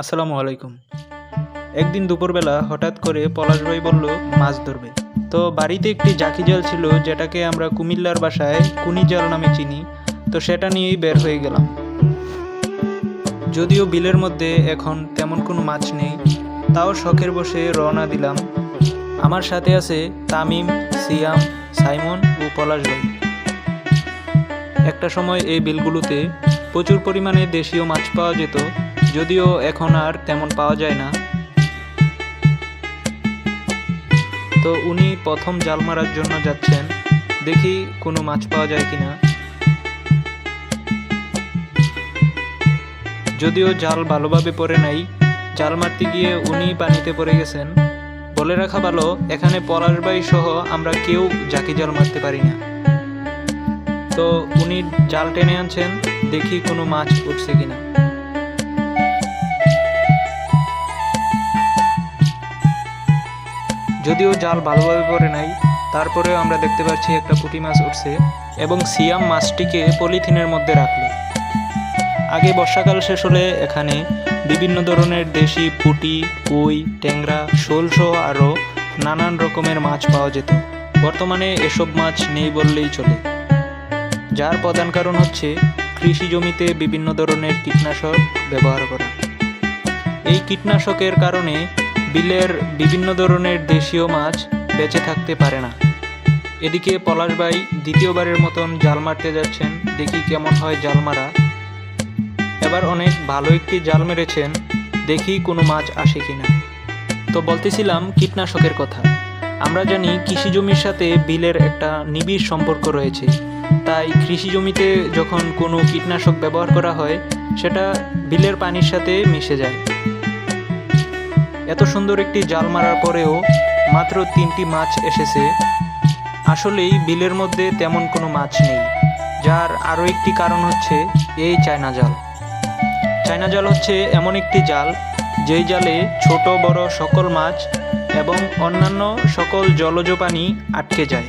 আসসালামু আলাইকুম। একদিন দুপুরবেলা হঠাৎ করে পলাশ ভাই বলল, মাছ ধরবে। তো বাড়িতে একটি জাকি জাল ছিল, যেটাকে আমরা কুমিল্লার বাসায় কুনি জাল নামে চিনি। তো সেটা নিয়েই বের হয়ে গেলাম। যদিও বিলের মধ্যে এখন তেমন কোনো মাছ নেই, তাও শখের বসে রওনা দিলাম। আমার সাথে আছে তামিম, সিয়াম, সাইমন ও পলাশ ভাই। একটা সময় এই বিলগুলোতে প্রচুর পরিমাণে দেশীয় মাছ পাওয়া যেত। যদিও এখন আর তেমন পাওয়া যায় না। তো উনি প্রথম জাল মারার জন্য যাচ্ছেন। দেখি কোনো মাছ পাওয়া যায় কিনা। যদিও জাল ভালোভাবে পড়ে নাই, জাল মারতে গিয়ে উনি পানিতে পড়ে গেছেন। বলে রাখা ভালো, এখানে পলাশবাই সহ আমরা কেউ জাকি জাল মারতে পারি না। তো উনি জাল টেনে আনছেন, দেখি কোনো মাছ উঠছে কিনা। যদিও জাল ভালোভাবে পড়ে নাই, তারপরেও আমরা দেখতে পাচ্ছি একটা পুঁটি মাছ উঠছে এবং সিয়াম মাছটিকে পলিথিনের মধ্যে রাখল। আগে বর্ষাকাল শেষ হলে এখানে বিভিন্ন ধরনের দেশি পুঁটি কই ট্যাংরা শোলসহ আরও নানান রকমের মাছ পাওয়া যেত। বর্তমানে এসব মাছ নেই বললেই চলে। যার প্রধান কারণ হচ্ছে কৃষি জমিতে বিভিন্ন ধরনের কীটনাশক ব্যবহার করা। এই কীটনাশকের কারণে বিলের বিভিন্ন ধরনের দেশীয় মাছ বেঁচে থাকতে পারে না। এদিকে পলাশবাই দ্বিতীয়বারের মতন জাল মারতে যাচ্ছেন। দেখি কেমন হয় জাল মারা এবার অনেক ভালো একটি জাল মেরেছেন। দেখি কোনো মাছ আসে কিনা। তো বলতেছিলাম কীটনাশকের কথা। আমরা জানি কৃষি জমির সাথে বিলের একটা নিবিড় সম্পর্ক রয়েছে। তাই কৃষি জমিতে যখন কোনো কীটনাশক ব্যবহার করা হয়, সেটা বিলের পানির সাথে মিশে যায়। এত সুন্দর একটি জাল মারার পরেও মাত্র তিনটি মাছ এসেছে। আসলেই বিলের মধ্যে তেমন কোনো মাছ নেই, যার আরও একটি কারণ হচ্ছে এই চায়না জাল। চায়না জাল হচ্ছে এমন একটি জাল, যেই জালে ছোট, বড় সকল মাছ এবং অন্যান্য সকল জলজ প্রাণী আটকে যায়।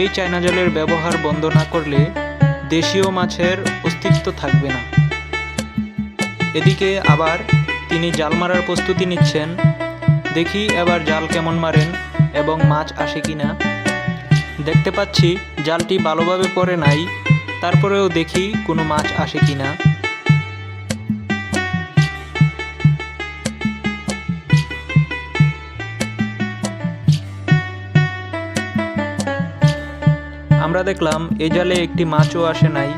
এই চায়না জালের ব্যবহার বন্ধ না করলে দেশীয় মাছের অস্তিত্ব থাকবে না। এদিকে আবার তিনি জাল মারার প্রস্তুতি নিচ্ছেন। দেখি এবার জাল কেমন মারেন এবং মাছ আসে কিনা। দেখতে পাচ্ছি জালটি ভালোভাবে পড়ে নাই, তারপরেও দেখি কোনো মাছ আসে কিনা। আমরা দেখলাম এ জালে একটি মাছও আসে নাই।